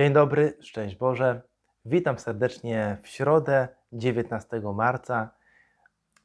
Dzień dobry, szczęść Boże. Witam serdecznie w środę 19 marca.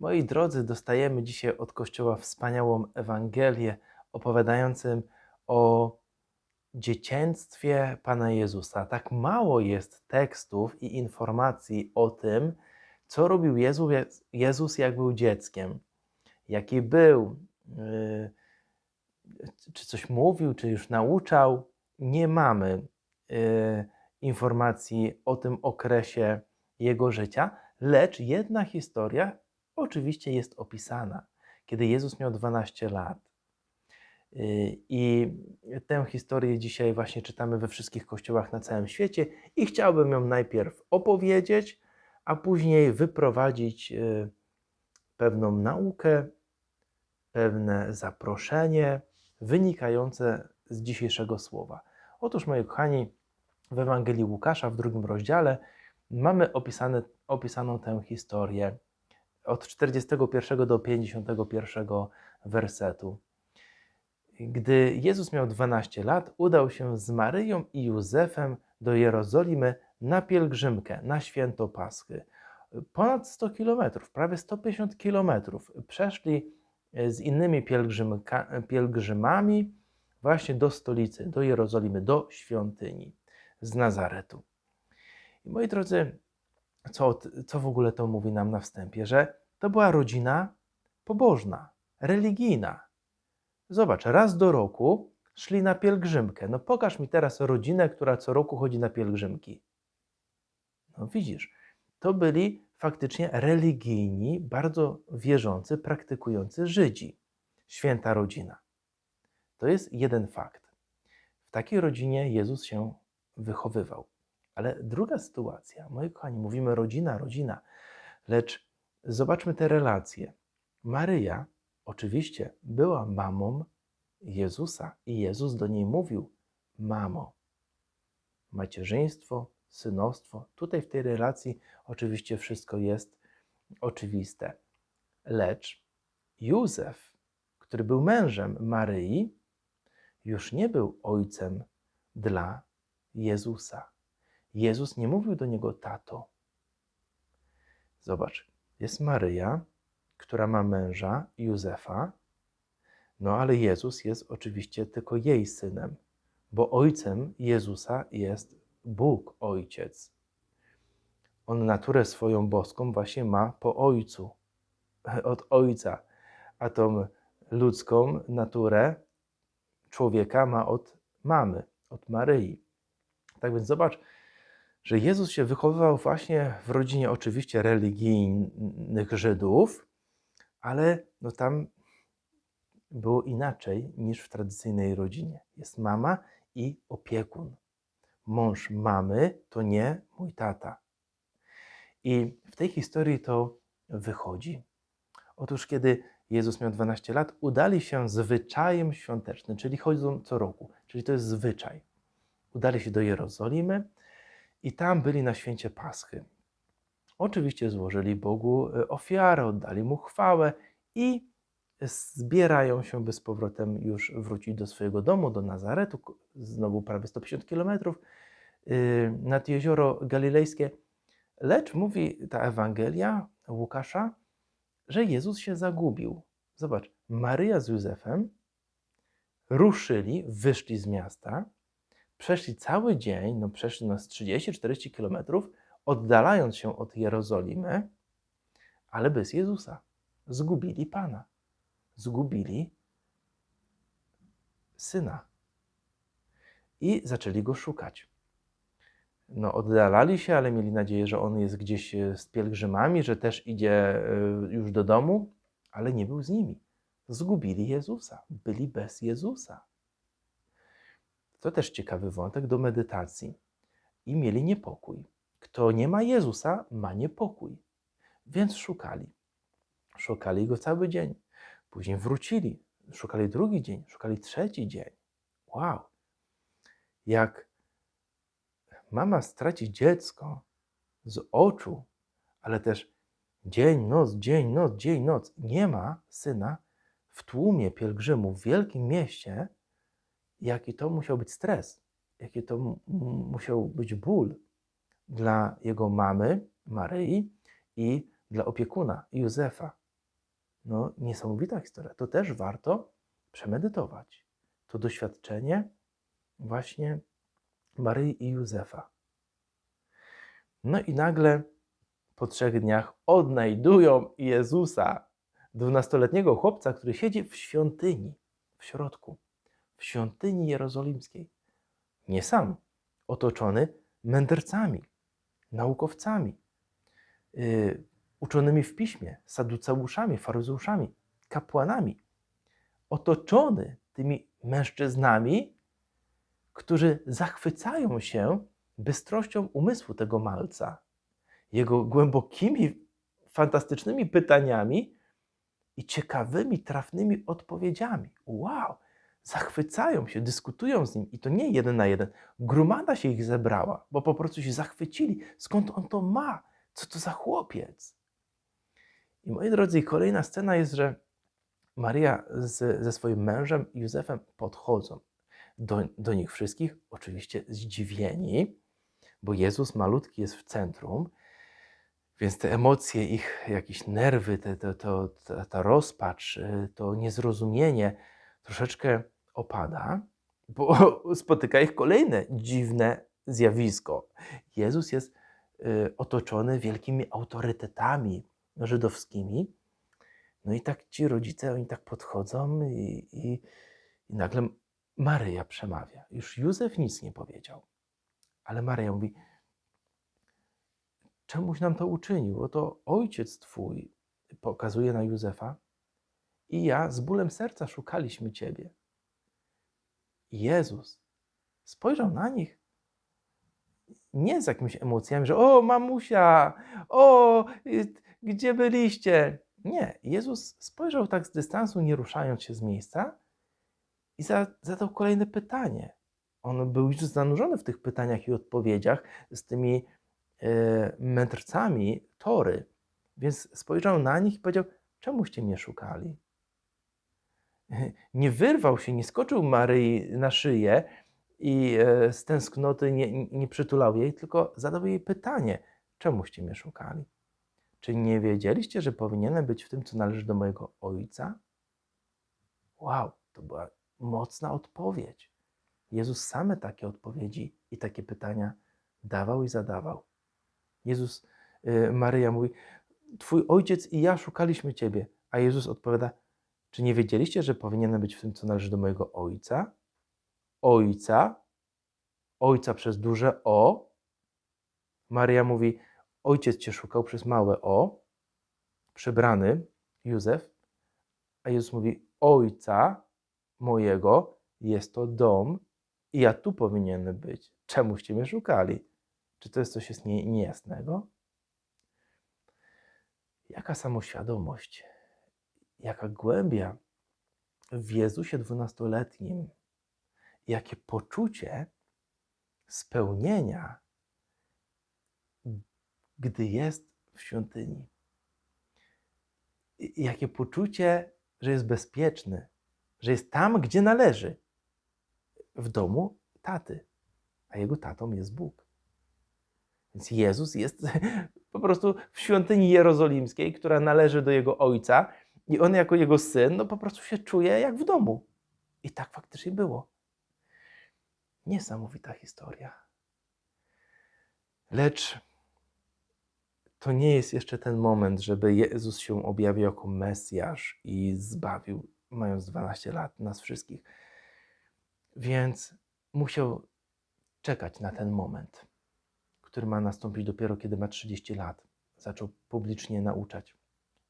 Moi drodzy, dostajemy dzisiaj od Kościoła wspaniałą Ewangelię opowiadającą o dziecięctwie Pana Jezusa. Tak mało jest tekstów i informacji o tym, co robił Jezu, Jezus, jak był dzieckiem, jaki był, yy, czy coś mówił, czy już nauczał. Nie mamy informacji o tym okresie jego życia, lecz jedna historia oczywiście jest opisana, kiedy Jezus miał 12 lat. Yy, I tę historię dzisiaj właśnie czytamy we wszystkich kościołach na całym świecie i chciałbym ją najpierw opowiedzieć, a później wyprowadzić yy, pewną naukę, pewne zaproszenie wynikające z dzisiejszego słowa. Otóż, moi kochani, w Ewangelii Łukasza w drugim rozdziale mamy opisane, opisaną tę historię od 41 do 51 wersetu. Gdy Jezus miał 12 lat, udał się z Maryją i Józefem do Jerozolimy na pielgrzymkę, na święto Paschy. Ponad 100 kilometrów, prawie 150 kilometrów przeszli z innymi pielgrzymami właśnie do stolicy, do Jerozolimy, do świątyni z Nazaretu. I moi drodzy, co, co w ogóle to mówi nam na wstępie? Że to była rodzina pobożna, religijna. Zobacz, raz do roku szli na pielgrzymkę. No pokaż mi teraz rodzinę, która co roku chodzi na pielgrzymki. No widzisz, to byli faktycznie religijni, bardzo wierzący, praktykujący Żydzi. Święta rodzina. To jest jeden fakt. W takiej rodzinie Jezus się wychowywał. Ale druga sytuacja, moi kochani, mówimy rodzina, rodzina, lecz zobaczmy te relacje. Maryja oczywiście była mamą Jezusa i Jezus do niej mówił: Mamo, macierzyństwo, synostwo. Tutaj w tej relacji oczywiście wszystko jest oczywiste. Lecz Józef, który był mężem Maryi, już nie był ojcem dla Jezusa. Jezus nie mówił do niego tato. Zobacz, jest Maryja, która ma męża Józefa, no ale Jezus jest oczywiście tylko jej synem, bo ojcem Jezusa jest Bóg Ojciec. On naturę swoją boską właśnie ma po Ojcu, od Ojca, a tą ludzką naturę człowieka ma od mamy, od Maryi. Tak więc zobacz, że Jezus się wychowywał właśnie w rodzinie oczywiście religijnych Żydów, ale no tam było inaczej niż w tradycyjnej rodzinie. Jest mama i opiekun. Mąż mamy to nie mój tata. I w tej historii to wychodzi. Otóż, kiedy Jezus miał 12 lat, udali się zwyczajem świątecznym, czyli chodzą co roku, czyli to jest zwyczaj. Udali się do Jerozolimy i tam byli na święcie Paschy. Oczywiście złożyli Bogu e, ofiarę, oddali mu chwałę i zbierają się, by z powrotem już wrócić do swojego domu, do Nazaretu, znowu prawie 150 kilometrów y, nad jezioro galilejskie. Lecz mówi ta Ewangelia Łukasza, że Jezus się zagubił. Zobacz, Maryja z Józefem ruszyli, wyszli z miasta, przeszli cały dzień, no przeszli nas 30-40 kilometrów, oddalając się od Jerozolimy, ale bez Jezusa. Zgubili Pana. Zgubili Syna. I zaczęli Go szukać. No, oddalali się, ale mieli nadzieję, że On jest gdzieś e, z pielgrzymami, że też idzie e, już do domu, ale nie był z nimi. Zgubili Jezusa. Byli bez Jezusa. To też ciekawy wątek do medytacji. I mieli niepokój. Kto nie ma Jezusa, ma niepokój. Więc szukali. Szukali go cały dzień. Później wrócili. Szukali drugi dzień, szukali trzeci dzień. Wow! Jak mama straci dziecko z oczu, ale też dzień, noc, dzień, noc, dzień, noc, nie ma syna w tłumie pielgrzymów w wielkim mieście, jaki to musiał być stres, jaki to musiał być ból dla jego mamy, Maryi i dla opiekuna, Józefa. No, niesamowita historia. To też warto przemedytować. To doświadczenie właśnie Maryi i Józefa. No i nagle po trzech dniach odnajdują Jezusa, dwunastoletniego chłopca, który siedzi w świątyni, w środku, w świątyni jerozolimskiej. Nie sam, otoczony mędrcami, naukowcami, yy, uczonymi w piśmie, saduceuszami, faryzeuszami, kapłanami. Otoczony tymi mężczyznami, którzy zachwycają się bystrością umysłu tego malca, jego głębokimi, fantastycznymi pytaniami i ciekawymi, trafnymi odpowiedziami. Wow! Zachwycają się, dyskutują z nim i to nie jeden na jeden. Gromada się ich zebrała, bo po prostu się zachwycili. Skąd on to ma? Co to za chłopiec? I moi drodzy, kolejna scena jest, że Maria z, ze swoim mężem Józefem podchodzą do, do nich wszystkich, oczywiście zdziwieni, bo Jezus malutki jest w centrum, więc te emocje, ich jakieś nerwy, te, te, to, ta, ta rozpacz, y, to niezrozumienie troszeczkę opada, bo spotyka ich kolejne dziwne zjawisko. Jezus jest y, otoczony wielkimi autorytetami żydowskimi. No i tak ci rodzice, oni tak podchodzą i, i, i nagle Maryja przemawia. Już Józef nic nie powiedział, ale Maryja mówi, czemuś nam to uczynił? Oto ojciec twój pokazuje na Józefa i ja z bólem serca szukaliśmy ciebie. Jezus spojrzał na nich nie z jakimiś emocjami, że o mamusia, o y, gdzie byliście? Nie, Jezus spojrzał tak z dystansu, nie ruszając się z miejsca i za- zadał kolejne pytanie. On był już zanurzony w tych pytaniach i odpowiedziach z tymi e, mędrcami Tory, więc spojrzał na nich i powiedział: Czemuście mnie szukali? Nie wyrwał się, nie skoczył Maryi na szyję i e, z tęsknoty nie, nie przytulał jej, tylko zadał jej pytanie: Czemuście mnie szukali? Czy nie wiedzieliście, że powinienem być w tym, co należy do mojego ojca? Wow, to była mocna odpowiedź. Jezus same takie odpowiedzi i takie pytania dawał i zadawał. Jezus, y, Maryja mówi: Twój ojciec i ja szukaliśmy ciebie. A Jezus odpowiada: Czy nie wiedzieliście, że powinienem być w tym, co należy do mojego ojca? Ojca, ojca przez duże O. Maryja mówi: Ojciec cię szukał przez małe O, przebrany Józef. A Jezus mówi: Ojca mojego jest to dom i ja tu powinienem być. Czemuście mnie szukali? Czy to jest coś jest nie, niejasnego? Jaka samoświadomość, jaka głębia w Jezusie dwunastoletnim, jakie poczucie spełnienia, gdy jest w świątyni. Jakie poczucie, że jest bezpieczny, że jest tam, gdzie należy, w domu taty, a jego tatą jest Bóg. Więc Jezus jest po prostu w świątyni jerozolimskiej, która należy do jego ojca, i on jako jego syn, no po prostu się czuje jak w domu. I tak faktycznie było. Niesamowita historia. Lecz to nie jest jeszcze ten moment, żeby Jezus się objawił jako Mesjasz i zbawił, mając 12 lat, nas wszystkich. Więc musiał czekać na ten moment, który ma nastąpić dopiero kiedy ma 30 lat. Zaczął publicznie nauczać,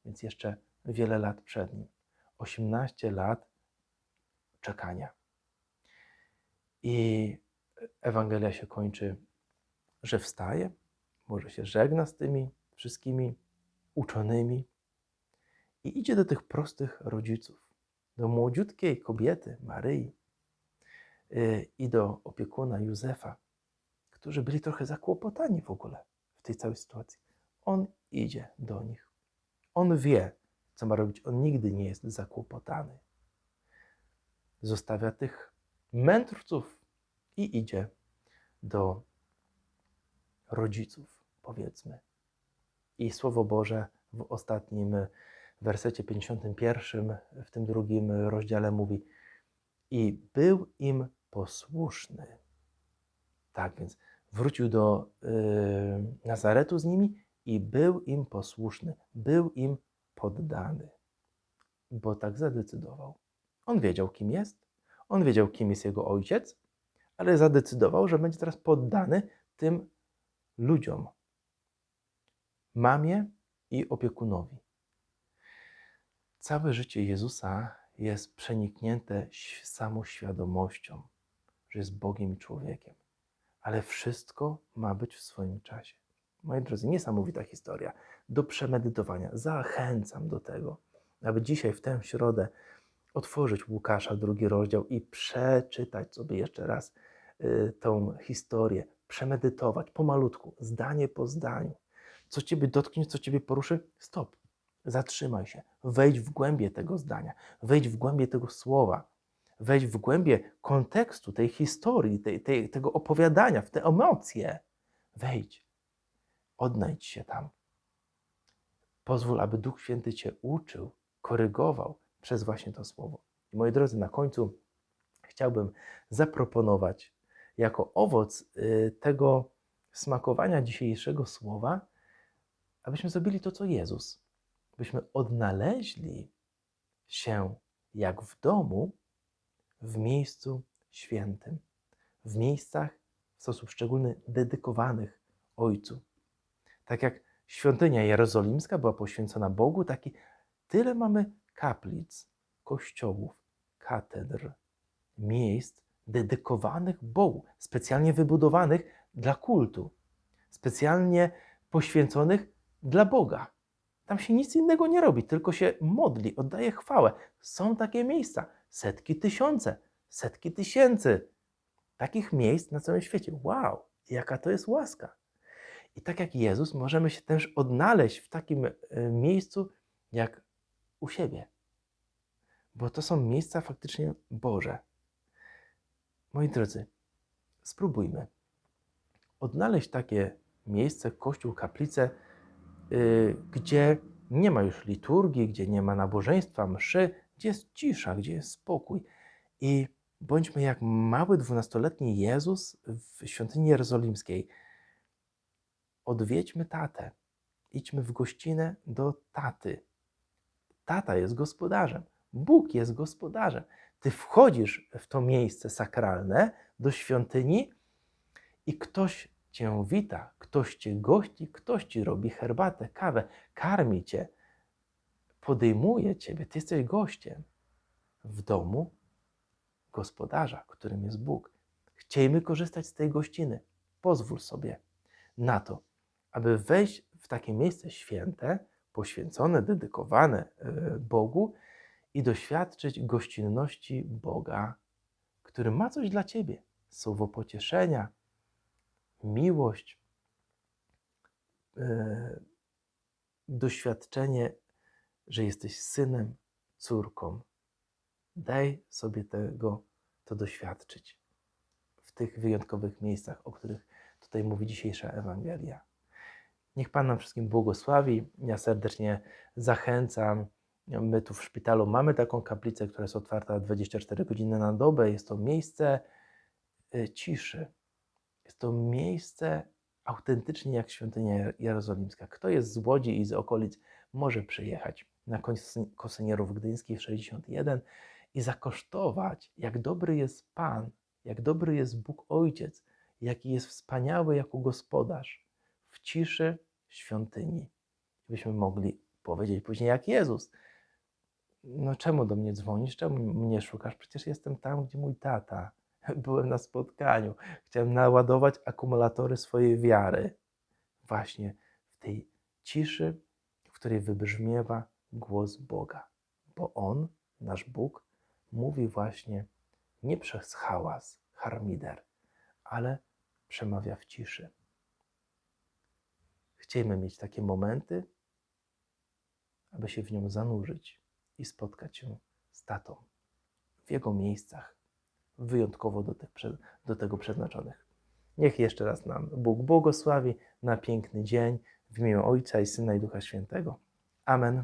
więc jeszcze wiele lat przed nim. 18 lat czekania. I Ewangelia się kończy, że wstaje, może się żegna z tymi wszystkimi uczonymi i idzie do tych prostych rodziców, do młodziutkiej kobiety, Maryi, y, i do opiekuna Józefa, którzy byli trochę zakłopotani w ogóle w tej całej sytuacji. On idzie do nich. On wie, co ma robić. On nigdy nie jest zakłopotany. Zostawia tych mędrców i idzie do rodziców, powiedzmy. I Słowo Boże w ostatnim wersecie 51, w tym drugim rozdziale mówi: I był im posłuszny. Tak więc wrócił do y, Nazaretu z nimi i był im posłuszny, był im poddany, bo tak zadecydował. On wiedział, kim jest, on wiedział, kim jest jego ojciec, ale zadecydował, że będzie teraz poddany tym ludziom, mamie i opiekunowi. Całe życie Jezusa jest przeniknięte samoświadomością, że jest Bogiem i człowiekiem, ale wszystko ma być w swoim czasie. Moi drodzy, niesamowita historia do premedytowania. Zachęcam do tego, aby dzisiaj w tę środę otworzyć Łukasza, drugi rozdział i przeczytać sobie jeszcze raz y, tą historię, przemedytować pomalutku, zdanie po zdaniu. Co Ciebie dotknie, co Ciebie poruszy, stop. Zatrzymaj się, wejdź w głębie tego zdania, wejdź w głębie tego słowa, wejdź w głębie kontekstu tej historii, tej, tej, tego opowiadania, w te emocje. Wejdź, odnajdź się tam. Pozwól, aby Duch Święty Cię uczył, korygował przez właśnie to słowo. I moi drodzy, na końcu chciałbym zaproponować jako owoc y, tego smakowania dzisiejszego słowa, abyśmy zrobili to, co Jezus. Byśmy odnaleźli się jak w domu, w miejscu świętym, w miejscach w sposób szczególny dedykowanych Ojcu. Tak jak świątynia jerozolimska była poświęcona Bogu, taki tyle mamy kaplic, kościołów, katedr, miejsc dedykowanych Bogu, specjalnie wybudowanych dla kultu, specjalnie poświęconych dla Boga. Tam się nic innego nie robi, tylko się modli, oddaje chwałę. Są takie miejsca, setki tysiące, setki tysięcy takich miejsc na całym świecie. Wow, jaka to jest łaska. I tak jak Jezus, możemy się też odnaleźć w takim e, miejscu jak u siebie, bo to są miejsca faktycznie Boże. Moi drodzy, spróbujmy odnaleźć takie miejsce, kościół, kaplicę, yy, gdzie nie ma już liturgii, gdzie nie ma nabożeństwa, mszy, gdzie jest cisza, gdzie jest spokój. I bądźmy jak mały dwunastoletni Jezus w świątyni jerozolimskiej. Odwiedźmy tatę. Idźmy w gościnę do taty. Tata jest gospodarzem. Bóg jest gospodarzem. Ty wchodzisz w to miejsce sakralne, do świątyni i ktoś cię wita, ktoś cię gości, ktoś ci robi herbatę, kawę, karmi cię, podejmuje ciebie. Ty jesteś gościem w domu gospodarza, którym jest Bóg. Chciejmy korzystać z tej gościny. Pozwól sobie na to, aby wejść w takie miejsce święte, poświęcone, dedykowane e, Bogu i doświadczyć gościnności Boga, który ma coś dla ciebie. Słowo pocieszenia, miłość, yy, doświadczenie, że jesteś synem, córką. Daj sobie tego to doświadczyć w tych wyjątkowych miejscach, o których tutaj mówi dzisiejsza Ewangelia. Niech Pan nam wszystkim błogosławi. Ja serdecznie zachęcam. My tu w szpitalu mamy taką kaplicę, która jest otwarta 24 godziny na dobę. Jest to miejsce y, ciszy. Jest to miejsce autentycznie jak świątynia jerozolimska. Kto jest z Łodzi i z okolic, może przyjechać na Kosynierów Gdyńskich 61 i zakosztować, jak dobry jest Pan, jak dobry jest Bóg Ojciec, jaki jest wspaniały jako gospodarz w ciszy świątyni. Byśmy mogli powiedzieć później jak Jezus. No czemu do mnie dzwonisz? Czemu mnie szukasz? Przecież jestem tam, gdzie mój tata. Byłem na spotkaniu. Chciałem naładować akumulatory swojej wiary. Właśnie w tej ciszy, w której wybrzmiewa głos Boga. Bo On, nasz Bóg, mówi właśnie nie przez hałas, harmider, ale przemawia w ciszy. Chciejmy mieć takie momenty, aby się w nią zanurzyć i spotkać się z tatą w jego miejscach, wyjątkowo do, tych, do tego przeznaczonych. Niech jeszcze raz nam Bóg błogosławi na piękny dzień w imię Ojca i Syna i Ducha Świętego. Amen.